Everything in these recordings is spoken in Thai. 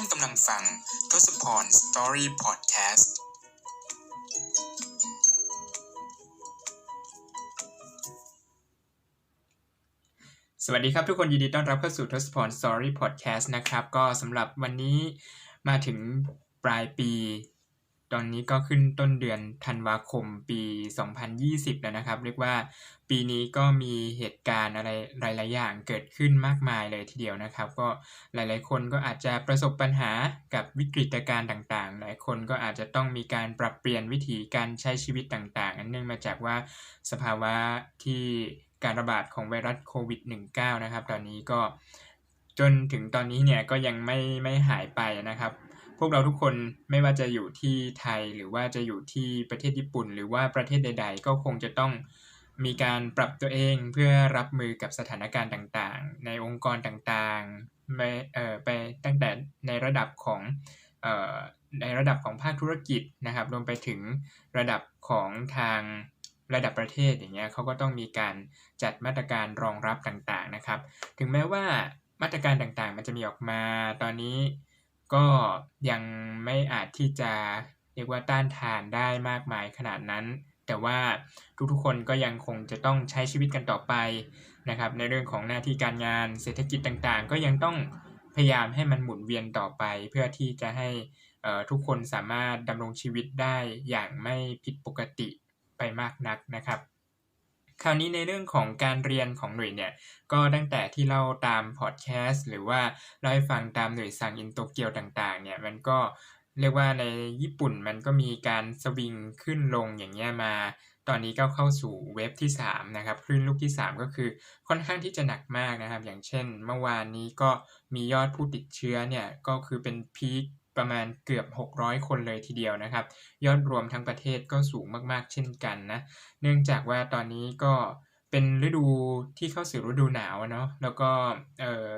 านกำลังฟังทศพรสตอรี่พอดแคสต์สวัสดีครับทุกคนยินดีต้อนรับเข้าสู่ทศพรสตอรี่พอดแคสต์นะครับ ก็สำหรับวันนี้มาถึงปลายปี ตอนนี้ก็ขึ้นต้นเดือนธันวาคมปี 2020 แล้วนะครับ เรียกว่าปีนี้ก็มีเหตุการณ์อะไรหลาย ๆ อย่างเกิดขึ้นมากมายเลยทีเดียวนะครับ ก็หลาย ๆ คนก็อาจจะประสบปัญหากับวิกฤตการณ์ต่าง ๆ หลายคนก็อาจจะต้องมีการปรับเปลี่ยนวิธีการใช้ชีวิตต่างๆอันเนื่องมาจากว่าสภาวะที่การระบาดของไวรัสโควิด -19 นะครับ ตอนนี้ก็จนถึงตอนนี้เนี่ยก็ยังไม่ไม่หายไปนะครับ พวกเราทุกคนไม่ว่าจะอยู่ที่ไทยหรือว่าจะอยู่ที่ประเทศญี่ปุ่น หรือว่าประเทศใด ๆ ก็คงจะต้องมีการปรับตัวเองเพื่อรับมือกับสถานการณ์ต่างๆ ในองค์กรต่างๆไปเอ่อไปตั้งแต่ในระดับของเอ่อในระดับของภาคธุรกิจนะครับรวมไปถึงระดับของทางระดับประเทศอย่างเงี้ยเขาก็ต้องมีการจัดมาตรการรองรับต่างๆนะครับ ถึงแม้ว่ามาตรการต่างๆ มันจะมีออกมาตอนนี้ ก็ยังไม่อาจที่จะเรียกว่าต้านทานได้มากมายขนาดนั้น แต่ว่าทุกๆคนก็ยังคงจะต้องใช้ชีวิตกันต่อไปนะครับในเรื่องของหน้าที่การงานเศรษฐกิจต่างๆ ก็ยังต้องพยายามให้มันหมุนเวียนต่อไป เพื่อที่จะให้ทุกคนสามารถดำรงชีวิตได้อย่างไม่ผิดปกติไปมากนักนะครับ คราวนี้ในเรื่องของการเรียนของหน่วยเนี่ย ก็ตั้งแต่ที่เราตามพอดแคสต์หรือว่าเราให้ฟังตามหน่วยสั่งอินโตเกียวต่างๆ เนี่ยมันก็เรียกว่าในญี่ปุ่นมันก็มีการสวิงขึ้นลงอย่างเงี้ยมา ตอนนี้ก็เข้าสู่เวฟที่3นะครับคลื่นลูกที่ 3 ก็คือค่อนข้างที่จะหนักมากนะครับ อย่างเช่น เมื่อวานนี้ก็มียอดผู้ติดเชื้อเนี่ยก็คือเป็นพีค ประมาณเกือบ 600 คนเลยทีเดียวนะครับ ยอดรวมทั้งประเทศก็สูงมากๆ เช่นกันนะเนื่องจากว่าตอนนี้ก็เป็นฤดูที่เข้าสู่ฤดูหนาวเนาะแล้วก็เออ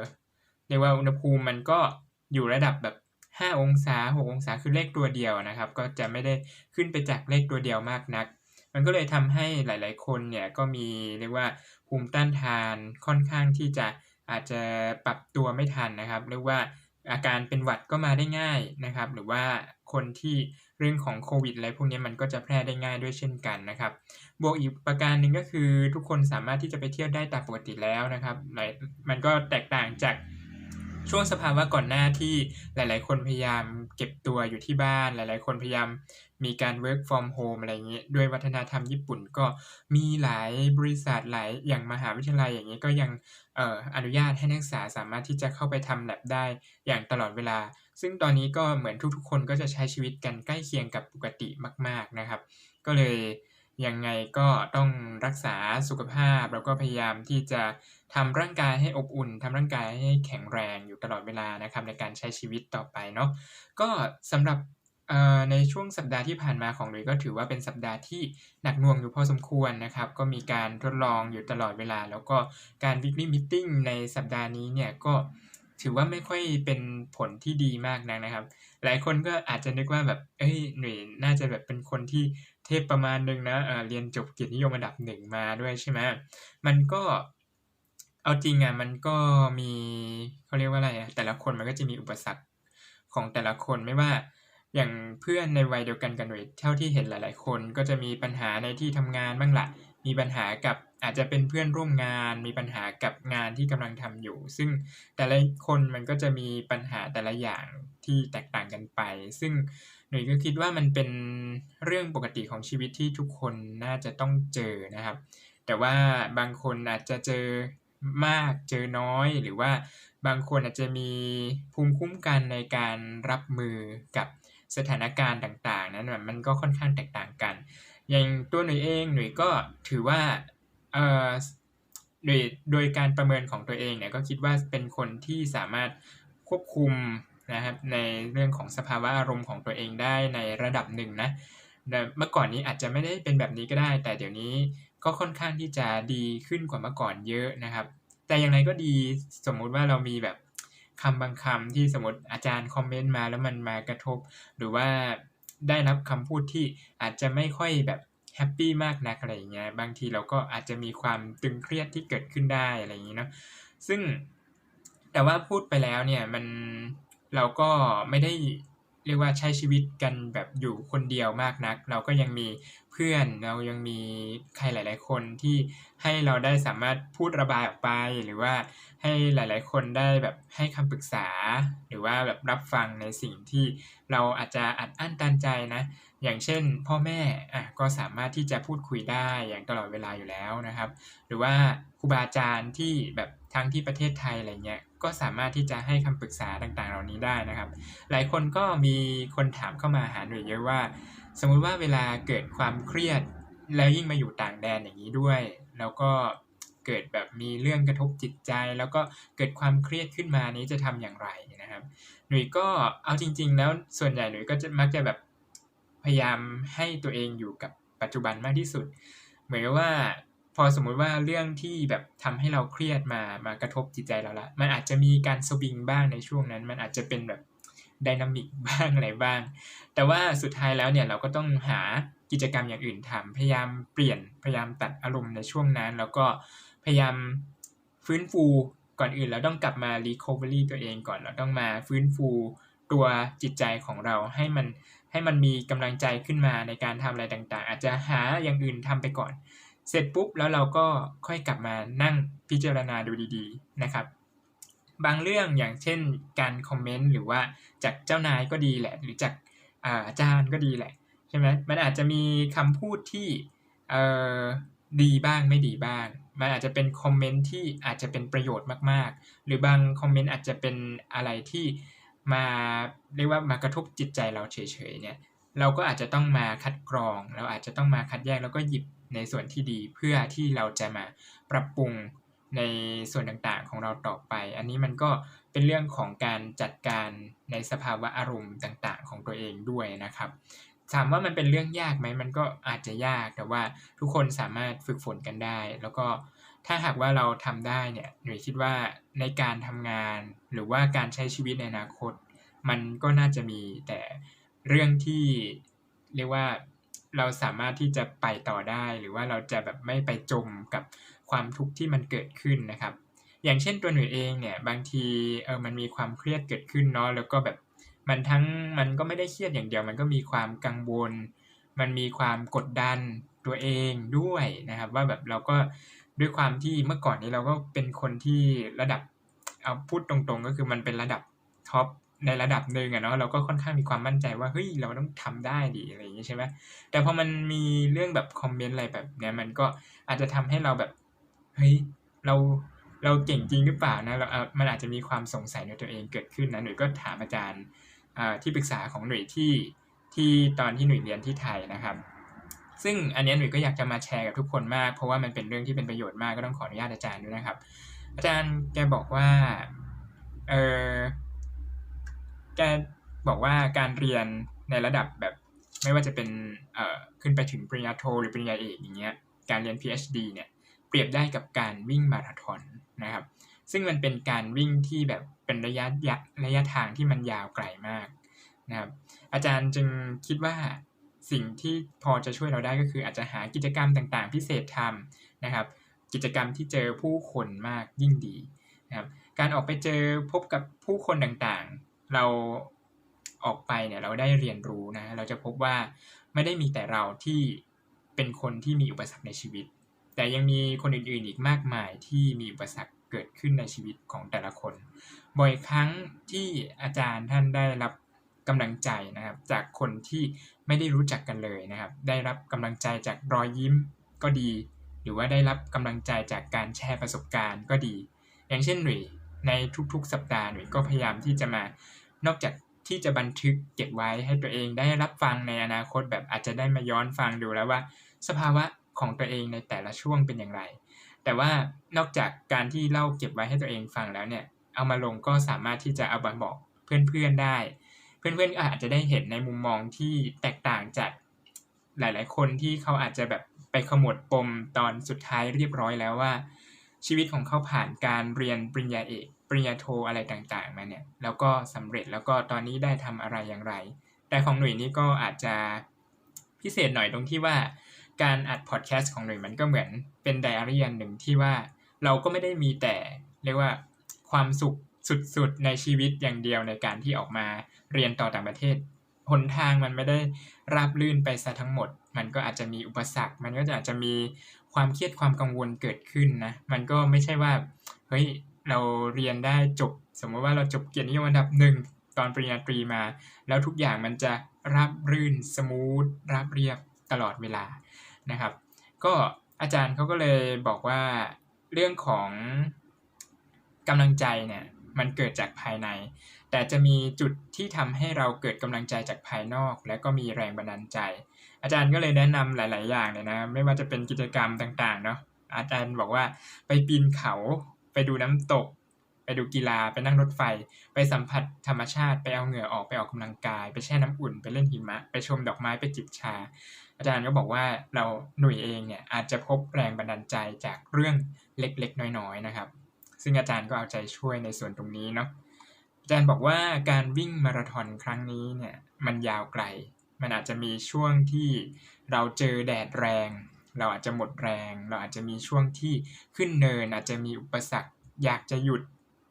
เรียกว่าอุณหภูมิมันก็อยู่ระดับแบบ5องศา6องศาคือเลขตัวเดียวนะครับ ก็จะไม่ได้ขึ้นไปจากเลขตัวเดียวมากนัก มันก็เลยทำให้หลาย ๆ คนเนี่ยก็มีเรียกว่าภูมิต้านทานค่อนข้างที่จะอาจจะปรับตัวไม่ทันนะครับเรียกว่า อาการเป็นหวัดก็มาได้ง่ายนะครับ หรือว่าคนที่เรื่องของโควิดอะไรพวกนี้มันก็จะแพร่ได้ง่ายด้วยเช่นกันนะครับ บวกอีกประการหนึ่งก็คือทุกคนสามารถที่จะไปเที่ยวได้ตามปกติแล้วนะครับมันก็แตกต่างจาก ช่วงสภาวะก่อนหน้าที่หลาย ๆ คนพยายามเก็บตัวอยู่ที่บ้าน หลาย ๆ คนพยายามมีการ work from home อะไรเงี้ยด้วยวัฒนธรรมญี่ปุ่นก็มีหลายบริษัทหลายอย่างมหาวิทยาลัยอย่างเงี้ยก็ยังอออนุญาตให้นักศึกษาสามารถที่จะเข้าไปทำ lab ได้อย่างตลอดเวลา ซึ่งตอนนี้ก็เหมือนทุก ๆ คนก็จะใช้ชีวิตกันใกล้เคียงกับปกติมาก ๆ นะครับ ก็เลยยังไงก็ต้องรักษาสุขภาพแล้วก็พยายามที่จะ ทำร่างกายให้อบอุ่นทำร่างกายให้แข็งแรงอยู่ตลอดเวลานะครับในการใช้ชีวิตต่อไปเนาะก็สำหรับในช่วงสัปดาห์ที่ผ่านมาของหลุยก็ถือว่าเป็นสัปดาห์ที่หนักหน่วงอยู่พอสมควรนะครับ ก็มีการทดลองอยู่ตลอดเวลา แล้วก็การ weekly meeting ในสัปดาห์นี้เนี่ยก็ถือว่าไม่ค่อยเป็นผลที่ดีมากนักนะครับ หลายคนก็อาจจะนึกว่าแบบ เอ้ยหนุ่ยน่าจะแบบเป็นคนที่เทพประมาณนึงนะเเรียนจบเกียรตินิยมอันดับหนึ่งมาด้วยใช่ไหมมันก็ เอาจริงอะมันก็มี เขาเรียกว่าอะไรอะแต่ละคนมันก็จะมีอุปสรรคของแต่ละคนไม่ว่า อย่างเพื่อนในวัยเดียวกันกันเลยเท่าที่เห็นหลาย ๆ คนก็จะมีปัญหาในที่ทำงานบ้างละมีปัญหากับอาจจะเป็นเพื่อนร่วมงาน มีปัญหากับงานที่กำลังทำอยู่ ซึ่งแต่ละคนมันก็จะมีปัญหาแต่ละอย่างที่แตกต่างกันไป ซึ่งหนุ่ยก็คิดว่ามันเป็นเรื่องปกติของชีวิตที่ทุกคนน่าจะต้องเจอนะครับ แต่ว่าบางคนอาจจะเจอ มากเจอน้อย หรือว่าบางคนอาจจะมีภูมิคุ้มกันในการรับมือกับสถานการณ์ต่างๆ นั้นมันก็ค่อนข้างแตกต่างกัน อย่างตัวหน่ยเองหน่ยก็ถือว่าเอ่อโดยโดยการประเมินของตัวเองเนี่ยก็คิดว่าเป็นคนที่สามารถควบคุมนะครับในเรื่องของสภาวะอารมณ์ของตัวเองได้ในระดับหนึ่งนะเมื่อก่อนนี้อาจจะไม่ได้เป็นแบบนี้ก็ได้ แต่เดี๋ยวนี้ ก็ค่อนข้างที่จะดีขึ้นกว่าเมื่อก่อนเยอะนะครับ แต่อย่างไรก็ดีสมมุติว่าเรามีแบบคำบางคำที่สมมติอาจารย์คอมเมนต์มาแล้วมันมากระทบ หรือว่าได้รับคำพูดที่อาจจะไม่ค่อยแบบแฮปปี้มากนักอะไรอย่างเงี้ยบางทีเราก็อาจจะมีความตึงเครียดที่เกิดขึ้นได้อะไรอย่างงี้เนาะซึ่งแต่ว่าพูดไปแล้วเนี่ยมันเราก็ไม่ได้ เรียกว่าใช้ชีวิตกันแบบอยู่คนเดียวมากนัก เราก็ยังมีเพื่อนเรายังมีใครหลาย ๆ คนที่ให้เราได้สามารถพูดระบายออกไป หรือว่าให้หลาย ๆ คนได้แบบให้คำปรึกษา หรือว่าแบบรับฟังในสิ่งที่เราอาจจะอัดอั้นตันใจนะ อย่างเช่น พ่อแม่อะก็สามารถที่จะพูดคุยได้อย่างตลอดเวลาอยู่แล้วนะครับ หรือว่าครูบาอาจารย์ที่แบบ ทั้งที่ประเทศไทยอะไรเงี้ยก็สามารถที่จะให้คำปรึกษาต่างๆ เหล่านี้ได้นะครับ หลายคนก็มีคนถามเข้ามาหาหน่วยเยอะว่า สมมุติว่าเวลาเกิดความเครียด แล้วยิ่งมาอยู่ต่างแดนอย่างนี้ด้วย แล้วก็เกิดแบบมีเรื่องกระทบจิตใจ แล้วก็เกิดความเครียดขึ้นมานี้จะทำอย่างไรนะครับ หนุ่ยก็เอาจริง ๆ แล้วส่วนใหญ่หนุ่ยก็จะมักจะแบบพยายามให้ตัวเองอยู่กับปัจจุบันมากที่สุด เหมือนว่า พอสมมุติว่าเรื่องที่แบบทำให้เราเครียดมามากระทบจิตใจเราละ มันอาจจะมีการสวิงบ้างในช่วงนั้น มันอาจจะเป็นแบบไดนามิกบ้างอะไรบ้าง แต่ว่าสุดท้ายแล้วเนี่ยเราก็ต้องหากิจกรรมอย่างอื่นทำพยายามเปลี่ยนพยายามตัดอารมณ์ในช่วงนั้น แล้วก็พยายามฟื้นฟูก่อนอื่นเราต้องกลับมา recovery ตัวเองก่อนเราต้องมาฟื้นฟูตัวจิตใจของเราให้มันให้มันมีกำลังใจขึ้นมาในการทำอะไรต่างๆ อาจจะหาอย่างอื่นทำไปก่อน เสร็จปุ๊บแล้วเราก็ค่อยกลับมานั่งพิจารณาดูดีๆนะครับ บางเรื่องอย่างเช่นการคอมเมนต์หรือว่าจากเจ้านายก็ดีแหละ หรือจากอาจารย์ก็ดีแหละใช่ไหมมันอาจจะมีคำพูดที่ดีบ้างไม่ดีบ้าง มันอาจจะเป็นคอมเมนต์ที่อาจจะเป็นประโยชน์มากๆ หรือบางคอมเมนต์อาจจะเป็นอะไรที่มาเรียกว่ามากระทบจิตใจเราเฉยๆเนี่ยเราก็อาจจะต้องมาคัดกรอง เราอาจจะต้องมาคัดแยกแล้วก็หยิบ ในส่วนที่ดีเพื่อที่เราจะมาปรับปรุงในส่วนต่างๆของเราต่อไป อันนี้มันก็เป็นเรื่องของการจัดการในสภาวะอารมณ์ต่าง ๆ ของตัวเองด้วยนะครับถามว่ามันเป็นเรื่องยากไหมมันก็อาจจะยากแต่ว่าทุกคนสามารถฝึกฝนกันได้ แล้วก็ถ้าหากว่าเราทำได้เนี่ยหนูคิดว่าในการทำงาน หรือว่าการใช้ชีวิตในอนาคต มันก็น่าจะมีแต่เรื่องที่เรียกว่า เราสามารถที่จะไปต่อได้ หรือว่าเราจะแบบไม่ไปจมกับความทุกข์ที่มันเกิดขึ้นนะครับ อย่างเช่นตัวหนูเองเนี่ยบางทีเออมันมีความเครียดเกิดขึ้นเนาะแล้วก็แบบมันทั้งมันก็ไม่ได้เครียดอย่างเดียว มันก็มีความกังวล มันมีความกดดันตัวเองด้วยนะครับ ว่าแบบเราก็ด้วยความที่เมื่อก่อนนี้เราก็เป็นคนที่ระดับเอาพูดตรงๆ ก็คือมันเป็นระดับท็อป ในระดับหนึ่งอะเนาะเราก็ค่อนข้างมีความมั่นใจว่าเฮ้ยเราต้องทำได้ดีอะไรอย่างนี้ใช่ไหมแต่พอมันมีเรื่องแบบคอมเมนต์อะไรแบบเนี้ยมันก็อาจจะทำให้เราแบบเฮ้ยเราเราเก่งจริงหรือเปล่านะเราเอามันอาจจะมีความสงสัยในตัวเองเกิดขึ้นนะหนุ่ยก็ถามอาจารย์ที่ปรึกษาของหนุ่ยที่ที่ตอนที่หนุ่ยเรียนที่ไทยนะครับ ซึ่งอันนี้หนุ่ยก็อยากจะมาแชร์กับทุกคนมาก เพราะว่ามันเป็นเรื่องที่เป็นประโยชน์มากก็ต้องขออนุญาตอาจารย์ด้วยนะครับ อาจารย์แกบอกว่าเออ แกบอกว่าการเรียนในระดับแบบไม่ว่าจะเป็นเอ่อขึ้นไปถึงปริญญาโทหรือปริญญาเอกอย่างเงี้ยการเรียน PhD เนี่ยเปรียบได้กับการวิ่งมาราธอนนะครับ ซึ่งมันเป็นการวิ่งที่แบบเป็นระยะระยะทางที่มันยาวไกลมากนะครับ อาจารย์จึงคิดว่าสิ่งที่พอจะช่วยเราได้ก็คืออาจจะหากิจกรรมต่างๆ พิเศษทำนะครับ กิจกรรมที่เจอผู้คนมากยิ่งดีนะครับการออกไปเจอพบกับผู้คนต่าง เราออกไปเนี่ยเราได้เรียนรู้นะ เราจะพบว่าไม่ได้มีแต่เราที่เป็นคนที่มีอุปสรรคในชีวิต แต่ยังมีคนอื่นๆอีกมากมายที่มีอุปสรรคเกิดขึ้นในชีวิตของแต่ละคน บ่อยครั้งที่อาจารย์ท่านได้รับกำลังใจนะครับ จากคนที่ไม่ได้รู้จักกันเลยนะครับ ได้รับกำลังใจจากรอยยิ้มก็ดี หรือว่าได้รับกำลังใจจากการแชร์ประสบการณ์ก็ดี อย่างเช่นหนุ่ยในทุกๆ สัปดาห์หนุ่ยก็พยายามที่จะมา นอกจากที่จะบันทึกเก็บไว้ให้ตัวเองได้รับฟังในอนาคตแบบอาจจะได้มาย้อนฟังดูแล้วว่า สภาวะของตัวเองในแต่ละช่วงเป็นอย่างไร แต่ว่านอกจากการที่เล่าเก็บไว้ให้ตัวเองฟังแล้วเนี่ย เอามาลงก็สามารถที่จะเอามาบอกเพื่อนๆได้ เพื่อนๆอาจจะได้เห็นในมุมมองที่แตกต่างจากหลายๆ คนที่เขาอาจจะแบบไปขมวดปมตอนสุดท้ายเรียบร้อยแล้วว่า ชีวิตของเขาผ่านการเรียนปริญญาเอก ปริญญาโทอะไรต่างๆมาเนี่ยแล้วก็สำเร็จแล้วก็ตอนนี้ได้ทำอะไรอย่างไร แต่ของหน่วยนี้ก็อาจจะพิเศษหน่อยตรงที่ว่าการอัดพอดแคสต์ของหน่วยมันก็เหมือนเป็นไดอารี่อันหนึ่งที่ว่าเราก็ไม่ได้มีแต่เรียกว่าความสุขสุดๆในชีวิตอย่างเดียวในการที่ออกมาเรียนต่อต่างประเทศหนทางมันไม่ได้ราบลื่นไปซะทั้งหมด มันก็อาจจะมีอุปสรรค มันก็อาจจะมีความเครียดความกังวลเกิดขึ้นนะ มันก็ไม่ใช่ว่า เฮ้ย เราเรียนได้จบ สมมติว่าเราจบเกียรตินิยมอันดับหนึ่งตอนปริญญาตรีมา แล้วทุกอย่างมันจะราบรื่นสมูทราบเรียบตลอดเวลานะครับ ก็อาจารย์เขาก็เลยบอกว่าเรื่องของกำลังใจเนี่ยมันเกิดจากภายใน แต่จะมีจุดที่ทำให้เราเกิดกำลังใจจากภายนอก และก็มีแรงบันดาลใจ อาจารย์ก็เลยแนะนำหลาย ๆ อย่างเลยนะ ไม่ว่าจะเป็นกิจกรรมต่าง ๆ เนาะอาจารย์บอกว่าไปปีนเขา ไปดูน้ำตก ไปดูกีฬาไปนั่งรถไฟ ไปสัมผัสธรรมชาติไปเอาเหงื่อออกไปออกกำลังกาย ไปแช่น้ำอุ่นไปเล่นหิมะ ไปชมดอกไม้ไปจิบชา อาจารย์ก็บอกว่าเราหนุ่ยเองเนี่ยอาจจะพบแรงบันดาลใจจากเรื่องเล็กๆ น้อยๆนะครับ ซึ่งอาจารย์ก็เอาใจช่วยในส่วนตรงนี้เนาะอาจารย์บอกว่าการวิ่งมาราธอนครั้งนี้เนี่ยมันยาวไกล มันอาจจะมีช่วงที่เราเจอแดดแรง เราอาจจะหมดแรง เราอาจจะมีช่วงที่ขึ้นเนิน อาจจะมีอุปสรรค อยากจะหยุด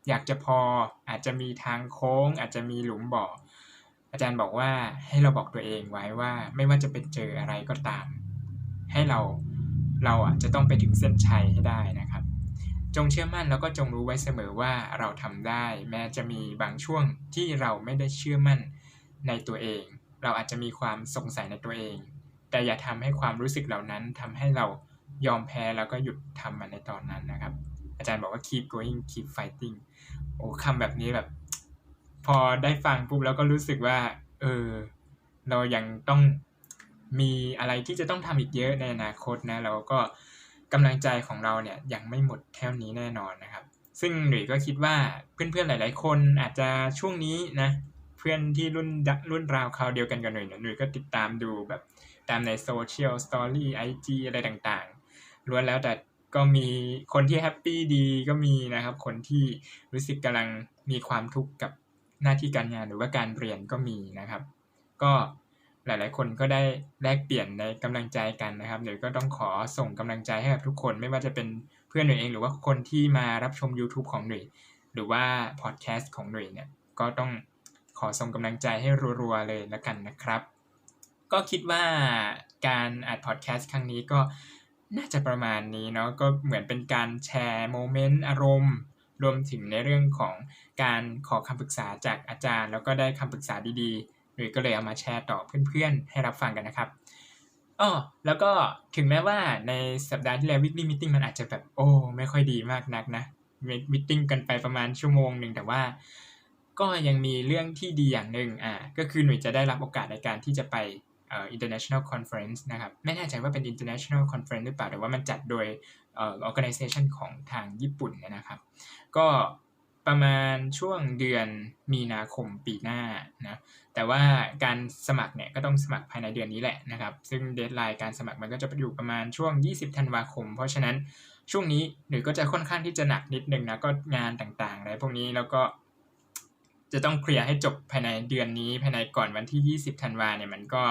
อยากจะพอ อาจจะมีทางโค้ง อาจจะมีหลุมบ่อ อาจารย์บอกว่าให้เราบอกตัวเองไว้ว่าไม่ว่าจะเป็นเจออะไรก็ตาม ให้เราเราอะจะต้องไปถึงเส้นชัยให้ได้นะครับ จงเชื่อมั่นแล้วก็จงรู้ไว้เสมอว่าเราทำได้ แม้จะมีบางช่วงที่เราไม่ได้เชื่อมั่นในตัวเอง เราอาจจะมีความสงสัยในตัวเอง แต่อย่าทำให้ความรู้สึกเหล่านั้นทำให้เรายอมแพ้แล้วก็หยุดทำมันในตอนนั้นนะครับ อาจารย์บอกว่า keep going keep fighting โอ้คำแบบนี้แบบ พอได้ฟังปุ๊บแล้วก็รู้สึกว่า เออ เรายังต้องมีอะไรที่จะต้องทำอีกเยอะในอนาคตนะแล้วก็กำลังใจของเราเนี่ยยังไม่หมดแค่นี้แน่นอนนะครับ ซึ่งหนุ่ยก็คิดว่าเพื่อนๆหลาย ๆ คนอาจจะช่วงนี้นะ เพื่อนที่รุ่นรุ่นราวคราวเดียวกันกับหนุ่ยหนุ่ยก็ติดตามดูแบบตามในโซเชียลสตอรี่ไอจีอะไรต่างๆล้วนแล้วแต่ก็มีคนที่แฮปปี้ดีก็มีนะครับ คนที่รู้สึกกำลังมีความทุกข์กับหน้าที่การงานหรือว่าการเรียนก็มีนะครับ ก็หลาย ๆ คนก็ได้แลกเปลี่ยนในกำลังใจกันนะครับเดี๋ยวก็ต้องขอส่งกำลังใจให้กับทุกคนไม่ว่าจะเป็นเพื่อนหน่ยเอง หรือว่าคนที่มารับชม YouTube ของหนุ่ยหรือว่าพอดแคสต์ของหนุ่ยเนี่ยก็ต้อง ขอส่งกำลังใจให้รัวๆเลยแล้วกันนะครับ ก็คิดว่าการอัดพอดแคสต์ครั้งนี้ก็น่าจะประมาณนี้เนาะก็เหมือนเป็นการแชร์โมเมนต์อารมณ์รวมถึงในเรื่องของการขอคำปรึกษาจากอาจารย์ แล้วก็ได้คำปรึกษาดีๆ หรือก็เลยเอามาแชร์ต่อเพื่อนๆ ให้รับฟังกันนะครับอ๋อแล้วก็ถึงแม้ว่าในสัปดาห์ที่แล้ว weekly meeting มันอาจจะแบบโอ้ไม่ค่อยดีมากนักนะมิทติ้งกันไปประมาณชั่วโมงหนึ่งแต่ว่า ก็ยังมีเรื่องที่ดีอย่างหนึ่งอ่าก็คือหนุ่ยจะได้รับโอกาสในการที่จะไปเอ่อ international conference นะครับไม่แน่ใจว่าเป็น international conference หรือเปล่าแต่ว่ามันจัดโดยเอ่อ organization ของทางญี่ปุ่นนะครับ ก็ประมาณช่วงเดือนมีนาคมปีหน้านะแต่ว่าการสมัครเนี่ยก็ต้องสมัครภายในเดือนนี้แหละนะครับ ซึ่งเดทไลน์การสมัครมันก็จะอยู่ประมาณช่วง 20 ธันวาคม เพราะฉะนั้นช่วงนี้หนูก็จะค่อนข้างที่จะหนักนิดนึงนะก็งานต่างๆอะไรพวกนี้แล้วก็ จะต้องเคลียร์ให้จบภายในเดือนนี้ ภายในก่อนวันที่ 20 ธันวาเนี่ยมันก็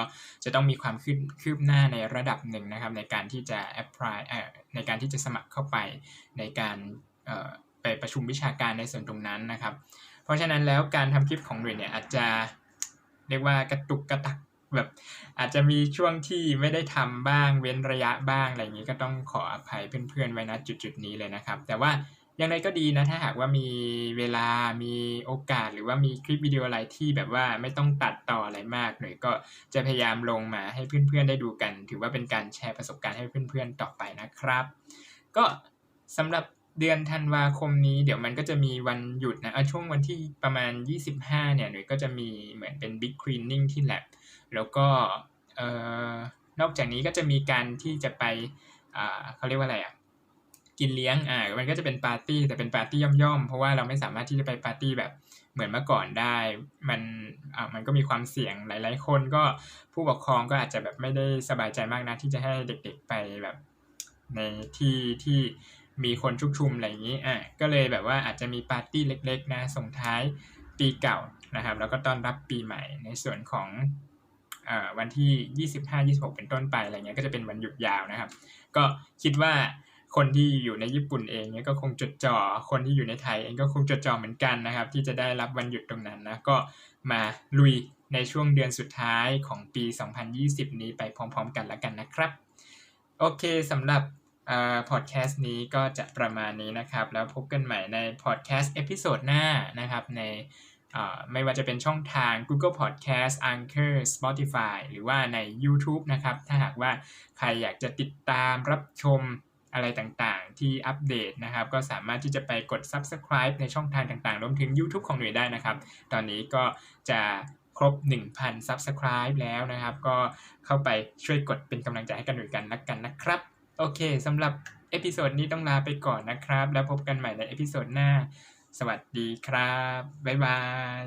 จะต้องมีความคืบคืบหน้าในระดับหนึ่งนะครับ ในการที่จะ apply ในการที่จะสมัครเข้าไปในการไปประชุมวิชาการในส่วนตรงนั้นนะครับ เพราะฉะนั้นแล้วการทำคลิปของหน่วยเนี่ยอาจจะเรียกว่ากระตุกกระตักแบบอาจจะมีช่วงที่ไม่ได้ทำบ้างเว้นระยะบ้างอะไรอย่างนี้ก็ต้องขออภัยเพื่อนๆไว้นะจุดๆนี้เลยนะครับ แต่ว่า อย่างไรก็ดีนะถ้าหากว่ามีเวลามีโอกาสหรือว่ามีคลิปวิดีโออะไรที่แบบว่าไม่ต้องตัดต่ออะไรมากหน่อยก็จะพยายามลงมาให้เพื่อนๆได้ดูกัน ถือว่าเป็นการแชร์ประสบการณ์ให้เพื่อนๆต่อไปนะครับ ก็สำหรับเดือนธันวาคมนี้เดี๋ยวมันก็จะมีวันหยุดนะช่วงวันที่ประมาณ 25 เนี่ยหน่วยก็จะมีเหมือนเป็น Big Cleaning ที่ lab แล้วก็นอกจากนี้ก็จะมีการที่จะไปเขาเรียกว่าอะไรอะ กินเลี้ยงอ่ามันก็จะเป็นปาร์ตี้แต่เป็นปาร์ตี้ย่อมๆ เพราะว่าเราไม่สามารถที่จะไปปาร์ตี้แบบเหมือนเมื่อก่อนได้ มันอ่ามันก็มีความเสี่ยงหลาย ๆ คนก็ผู้ปกครองก็อาจจะแบบไม่ได้สบายใจมากนะที่จะให้เด็กๆไปแบบในที่ที่มีคนชุกชุมอะไรอย่างนี้อะก็เลยแบบว่าอาจจะมีปาร์ตี้เล็ก ๆ นะส่งท้ายปีเก่านะครับ แล้วก็ต้อนรับปีใหม่ในส่วนของวันที่ 25-26 เป็นต้นไปอะไรเงี้ยก็จะเป็นวันหยุดยาวนะครับ ก็คิดว่า คนที่อยู่ในญี่ปุ่นเองเนี่ยก็คงจดจ่อ คนที่อยู่ในไทยเองก็คงจดจ่อเหมือนกันนะครับ ที่จะได้รับวันหยุดตรงนั้นนะก็มาลุยในช่วงเดือนสุดท้ายของปี 2020 นี้ไปพร้อมๆ กันแล้วกันนะครับ โอเคสำหรับพอดแคสต์นี้ก็จะประมาณนี้นะครับ แล้วพบกันใหม่ในพอดแคสต์เอพิโซดหน้านะครับในไม่ว่าจะเป็นช่องทาง Google Podcast Anchor Spotify หรือว่าใน YouTube นะครับ ถ้าหากว่าใครอยากจะติดตามรับชม อะไรต่างๆ ที่อัปเดตนะครับ ก็สามารถที่จะไปกด Subscribe ในช่องทางต่างๆ รวมถึง YouTube ของหน่วยได้นะครับ ตอนนี้ก็จะครบ 1,000 Subscribe แล้วนะครับ ก็เข้าไปช่วยกดเป็นกำลังใจให้กันหน่วยกันนักกันนะครับ โอเคสำหรับเอพิโซดนี้ต้องลาไปก่อนนะครับ แล้วพบกันใหม่ในเอพิโซดหน้า สวัสดีครับ บ๊ายบาย